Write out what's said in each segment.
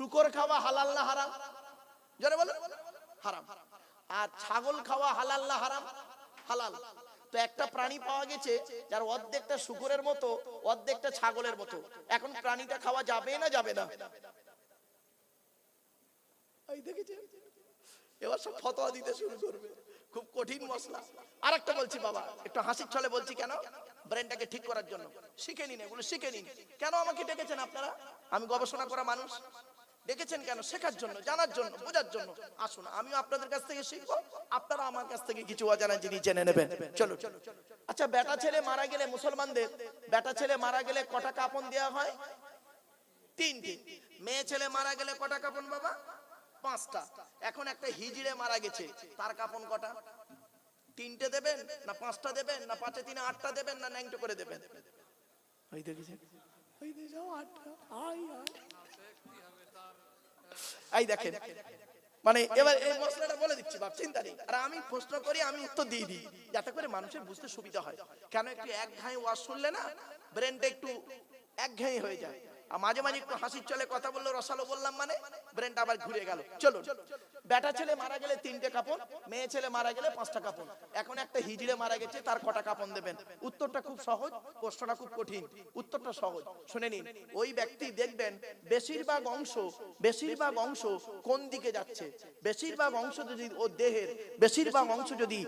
শুকর খাওয়া হালাল না হারাম? জোরে বলো হারাম। আর ছাগল খাওয়া হালাল না হারাম? হালাল। তো একটা প্রাণী পাওয়া গেছে যার অর্ধেকটা শুকরের মতো, অর্ধেকটা ছাগলের মতো। এখন প্রাণীটা খাওয়া যাবে না যাবে না? এবার সব ফতোয়া দিতে শুরু করবে। খুব কঠিন মশলা। আর একটা বলছি বাবা, একটু হাসির ছলে বলছি কেন? ব্রেনটাকে ঠিক করার জন্য। শিখে নিন এগুলো, শিখে নিন। কেন আমাকে ডেকেছেন আপনারা? আমি গবেষণা করা মানুষ। ডেকেছেন কেন? শেখার জন্য, জানার জন্য, বোঝার জন্য। আসুন, আমিও আপনাদের কাছ থেকে শিখব। আপনারা আমার কাছ থেকে কিছু অজানা জিনিস জেনে নেবেন। চলো আচ্ছা বেটা ছেলে মারা গেলে মুসলমানদের, বেটা ছেলে মারা গেলে কটা কাপন দেওয়া হয়? তিনটি। মেয়ে ছেলে মারা গেলে কটা কাপন বাবা? পাঁচটা। এখন একটা হিজড়ে মারা গেছে, তার কাপন কটা? তিনটে দেবেন না পাঁচটা দেবেন না আটটা দেবেন না করে এই দেখেন। মানে এবার এই মশলাটা বলে দিচ্ছি, বাপ, চিন্তা নেই। আর আমি প্রশ্ন করি, আমি উত্তর দিয়ে দিই, যাতে করে মানুষের বুঝতে সুবিধা হয়। কেন একটু এক ঘাই ওয়াশ শুনলে না ব্রেনটা একটু এক ঘাই হয়ে যায়। মাঝে মাঝে একটু হাসির চলে কথা বলল, রসালো বললাম মানে ব্রেনটা আবার ঘুরে গেল। চলো বেটা ছেলে মারা গেলে তিনটে কাপড় মেয়ে ছেলে মারা গেলে পাঁচটা কাপড় এখন একটা হিজড়ে মারা গেছে, তার কটা কাপড় দেবেন? উত্তরটা খুব সহজ, প্রশ্নটা খুব কঠিন। উত্তরটা সহজ, শুনে নিন। ওই ব্যক্তি দেখবেন বেশিরভাগ অংশ বেশিরভাগ অংশ কোন দিকে যাচ্ছে? বেশিরভাগ অংশ যদি ও দেহের, বেশিরভাগ অংশ যদি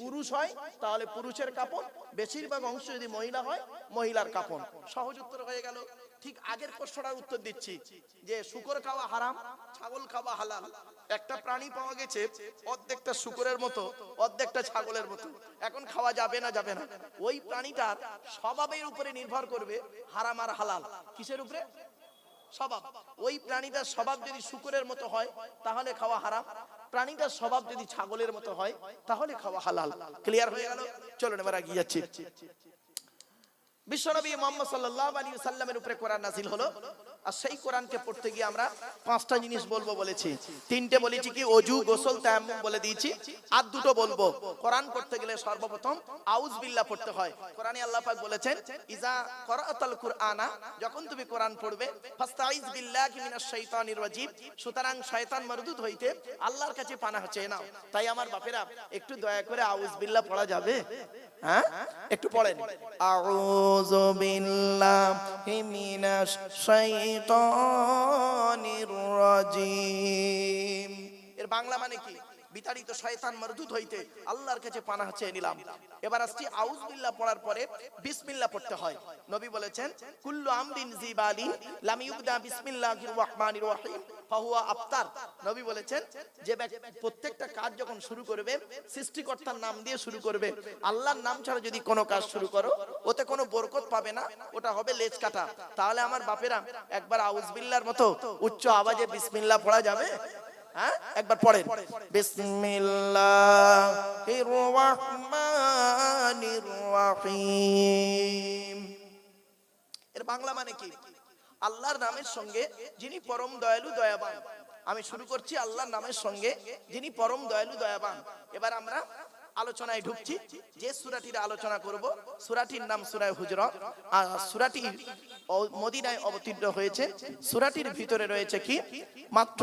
পুরুষ হয়, তাহলে পুরুষের কাপড় বেশিরভাগ অংশ যদি মহিলা হয়, মহিলার কাপড় সহজ উত্তর হয়ে গেল। ঠিক আগের প্রশ্নটার উত্তর দিচ্ছি, যে শুকর খাওয়া হারাম, ছাগল খাওয়া হালাল। একটা প্রাণী পাওয়া গেছে অর্ধেকটা শুকরের মতো, অর্ধেকটা ছাগলের মতো। এখন খাওয়া যাবে না যাবে না। ওই প্রাণীটার স্বভাবের উপরে নির্ভর করবে হারাম আর হালাল। কিসের উপরে? স্বভাব। ওই প্রাণীটার স্বভাব যদি শুকরের মতো হয়, তাহলে খাওয়া হারাম। প্রাণীটার স্বভাব যদি ছাগলের মতো হয়, তাহলে খাওয়া হালাল। ক্লিয়ার হয়ে গেল? চলুন এবার এগিয়ে যাচ্ছি। বিশ্বনবী মোহাম্মদ সাল্লাল্লাহু আলাইহি সাল্লামের উপরে কোরআন নাজিল হলো। আর সেই কোরআনকে পড়তে গিয়ে আমরা পাঁচটা জিনিস বলব বলেছি। তিনটে বলেছি কি, অজু, গোসল, তায়াম্মুম বলে দিয়েছি। আর দুটো বলব, কোরআন পড়তে গেলে সর্বপ্রথম আউজ বিল্লাহ পড়তে হয়। কোরআনে আল্লাহ পাক বলেছেন ইজা করাতাল কুরআনা যখন তুমি কোরআন পড়বে ফাস্তাইজ বিল্লাহি মিনাশ শাইতানির রাজিম সুতরাং শয়তান মরদুদ হইতে আল্লাহর কাছে পানাহ চেয়ে নাও। তাই আমার বাপেরা, একটু দয়া করে আউজ বিল্লাহ পড়া যাবে? হ্যাঁ? একটু পড়েন। আউযু بالله من الشيطان الرجيم এর বাংলা মানে কি বিতাড়িত শয়তান মরদুদ হইতে আল্লাহর কাছে পানাহ চেয়ে নিলাম। এবার আসছি আউজ বিল্লাহ পড়ার পরে বিসমিল্লাহ পড়তে হয়। নবী বলেছেন, কুল্লু আমরিন জিবালি লাম ইউবদা বিসমিল্লাহির রহমানির রহিম, ফাহুয়া আফতার। নবী বলেছেন, যে প্রত্যেকটা কাজ যখন শুরু করবে, সৃষ্টিকর্তার নাম দিয়ে শুরু করবে। আল্লাহর নাম ছাড়া যদি কোনো কাজ শুরু করো, ওতে কোনো বরকত পাবে না, ওটা হবে লেজ কাটা। তাহলে আমার বাপেরা একবার আউজ বিল্লাহর মতো উচ্চ আওয়াজে বিসমিল্লাহ পড়া যাবে? হ্যাঁ? একবার পড়েন। বিসমিল্লাহির রহমানির রহিম এর বাংলা মানে কি? আল্লাহর নামের সঙ্গে যিনি পরম দয়ালু, দয়াবান। আমি শুরু করছি, আল্লাহর নামের সঙ্গে যিনি পরম দয়ালু, দয়াবান। এবার আমরা আলোচনায় ঢুকছি, যে সুরাটির আলোচনা করব, সুরাটির নাম সুরায় হুজরত আর সুরাটি মদিনায় অবতীর্ণ হয়েছে। সুরাটির ভিতরে রয়েছে কি? মাত্র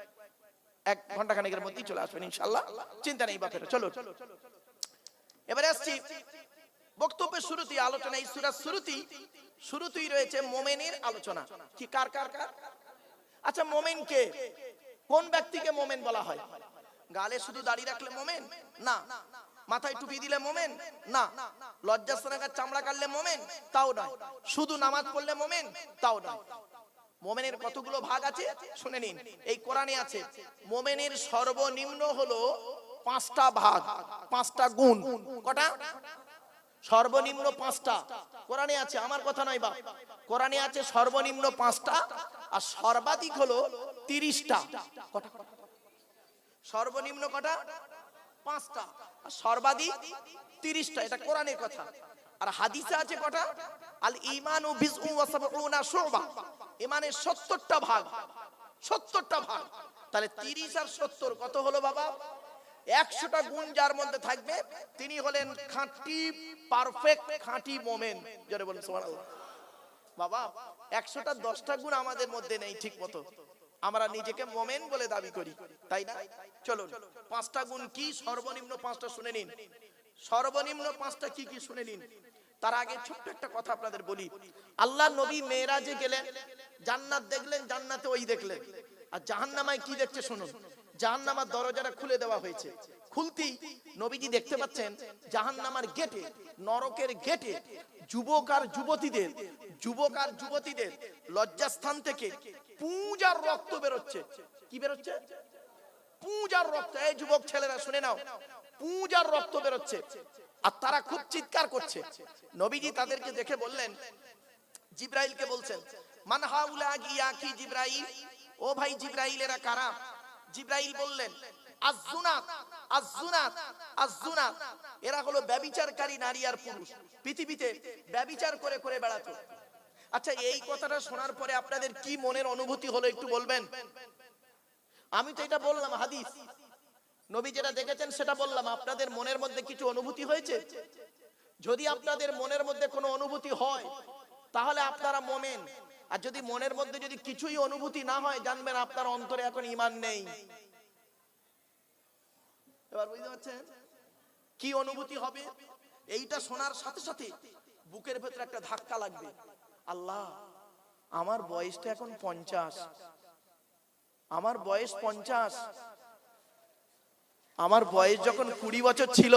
এক ঘণ্টা খানেকের মধ্যেই চলে আসবেন, ইনশাআল্লাহ। চিন্তা নেই, বাপেরা চলো এবারে আসছি বক্তব্যের শুরুতেই আলোচনা এই সুরার শুরুতেই শুরুতেই রয়েছে মোমেনের আলোচনা। কি, কার কার কার? আচ্ছা মোমেন কে কোন ব্যক্তিকে মোমেন বলা হয়? গালে শুধু দাড়ি রাখলে মোমেন? না। মাথায় টুপি দিলে মোমেন? না। লজ্জাস্থানাকার চামড়া কাটলে মোমেন? তাও নয়। শুধু নামাজ পড়লে মোমেন? তাও নয়। মোমেনের কতগুলো ভাগ আছে? শুনে নিন। এই কোরআনে আছে, মোমেনের সর্বনিম্ন হলো পাঁচটা ভাগ, পাঁচটা গুণ। কটা? সর্বনিম্ন পাঁচটা। কোরআনে আছে, আমার কথা নয় বা। কোরআনে আছে সর্বনিম্ন পাঁচটা, আর সর্বাধিক হলো তিরিশটা। কটা? সর্বনিম্ন কটা? পাঁচটা। আর সর্বাধিক তিরিশটা, এটা কোরআনের কথা। আর হাদিসে আছে কটা? আল ইমান ও বিজউ ওয়া সাবউনা শুবা। ইমানের 70টা ভাগ 70টা ভাগ। তাহলে 30 আর 70 কত হলো বাবা? একশোটা গুণ যার মধ্যে থাকবে, তিনি হলেন খাঁটি পারফেক্ট খাঁটি মোমেন। জোরে বলুন, সুবহানাল্লাহ। বাবা, একশোটা দশটা গুণ আমাদের মধ্যে নেই ঠিক মতো। আমরা নিজেকে মোমেন বলে দাবি করি, তাই না? চলুন, পাঁচটা গুণ কি? সর্বনিম্ন পাঁচটা শুনে নিন। সর্বনিম্ন পাঁচটা কি কি শুনে নিন? তার আগে ছোট্ট একটা কথা আপনাদের বলি। আল্লাহ নবী মেয়েরাজে গেলেন, জান্নাত দেখলেন, জান্নাতে ওই দেখলেন। আর জাহান্নামায় কি দেখছে শুনুন। জাহান্নামার দরজাটা খুলে দেওয়া হয়েছে। খুলতেই নবীজি দেখতে পাচ্ছেন, জাহান্নামার গেটে, নরকের গেটে যুবক আর যুবতীদের, যুবক আর যুবতীদের লজ্জাস্থান থেকে পূজার রক্ত বেরোচ্ছে। কি বেরোচ্ছে? পূজার রক্ত। এই যুবক ছেলেরা, শুনে নাও। পূজার রক্ত বেরোচ্ছে। আর তারা খুব চিৎকার করছে। নবীজি তাদেরকে দেখে বললেন, জিব্রাইলকে বলছেন, মান হাউলা গিয়া কি জিব্রাইল? ও ভাই জিব্রাইলেরা কারা? জিব্রাইল বললেন আজুনাত আজুনাত আজুনাত এরা হলো ব্যবিচারকারী নারী আর পুরুষ। পৃথিবীতে ব্যবিচার করে করে বেড়াতো। আচ্ছা এই কথাটা শোনার পরে আপনাদের কি মনের অনুভূতি হলো একটু বলবেন? আমি তো এটা বললাম, হাদিস। নবী যেটা দেখেছেন, সেটা বললাম, আপনাদের মনের মধ্যে কিছু অনুভূতি হয়েছে? যদি আপনাদের মনের মধ্যে কোনো অনুভূতি হয়, তাহলে আপনারা মোমেন। আর যদি মনের মধ্যে যদি কিছুই অনুভূতি না হয়, জানবেন আপনার অন্তরে এখন ইমান নেই। এবার বুঝতে পারছেন? কি অনুভূতি হবে? এইটা শোনার সাথে সাথে বুকের ভেতরে একটা ধাক্কা লাগবে। আল্লাহ, আমার বয়সটা এখন পঞ্চাশ। আমার বয়স পঞ্চাশ। আমার বয়স যখন কুড়ি বছর ছিল,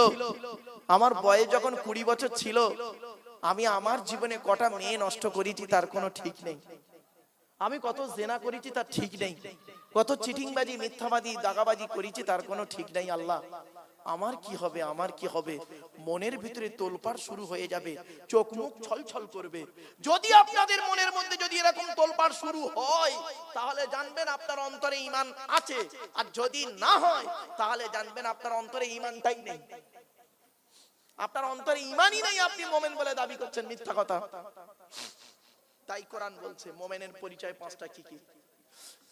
আমার বয়স যখন কুড়ি বছর ছিল, আমি আমার জীবনে কটা মেয়ে নষ্ট করেছি তার কোনো ঠিক নেই। আমি কত জেনা করেছি তার ঠিক নেই। কত চিটিংবাজি মিথ্যাবাদী দাগাবাজি করেছি তার কোনো ঠিক নেই, আল্লাহ। আমার কি হবে, আমার কি হবে? মনের ভিতরে তোলপাড় শুরু হয়ে যাবে, চোখ মুখ ছলছল করবে। যদি আপনাদের মনের মধ্যে যদি এরকম তোলপাড় শুরু হয়, তাহলে জানবেন আপনার অন্তরে ইমান আছে। আর যদি না হয়, তাহলে জানবেন আপনার অন্তরে ইমানটাই নেই। আপনার অন্তরে ইমানই নেই, আপনি মোমেন বলে দাবি করছেন মিথ্যা কথা। তাই কোরআন বলছে, মোমেনের পরিচয় পাঁচটা কি কি?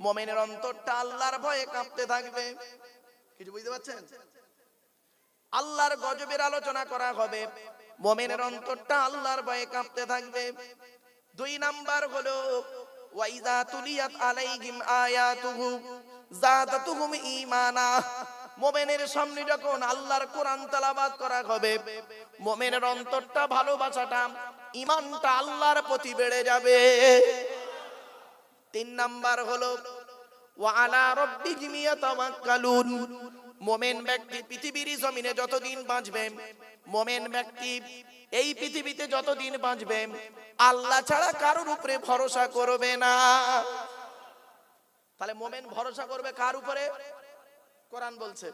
মোমেনের অন্তরটা আল্লাহর ভয়ে কাঁপতে থাকবে। কিছু বুঝতে পারছেন? আল্লাহর গজবের আলোচনা করা হবে। মোমেনের অন্তরটা আল্লাহর ভয়ে কাঁপতে থাকবে। দুই নাম্বার হলো ওয়াইদা তুলিয়াত আলাইহিম আয়াতুহু, জাদাতুহুম ঈমানা। মোমেনের সামনে যখন আল্লাহর কোরআন তেলাওয়াত করা হবে, মোমেনের অন্তরটা ভালোবাসাটা, ঈমানটা আল্লাহর প্রতি বেড়ে যাবে। তিন নাম্বার হলো ওয়ালা রব্বিহিম ইয়াতাওয়াক্কালুন মোমেন ব্যক্তি পৃথিবীর জমিনে যতদিন বাঁচবে, মোমেন ব্যক্তি এই পৃথিবীতে যতদিন বাঁচবে, আল্লাহ ছাড়া কারোর উপরে ভরসা করবে না। তাহলে মোমেন ভরসা করবে কার উপরে? কোরআন বলছে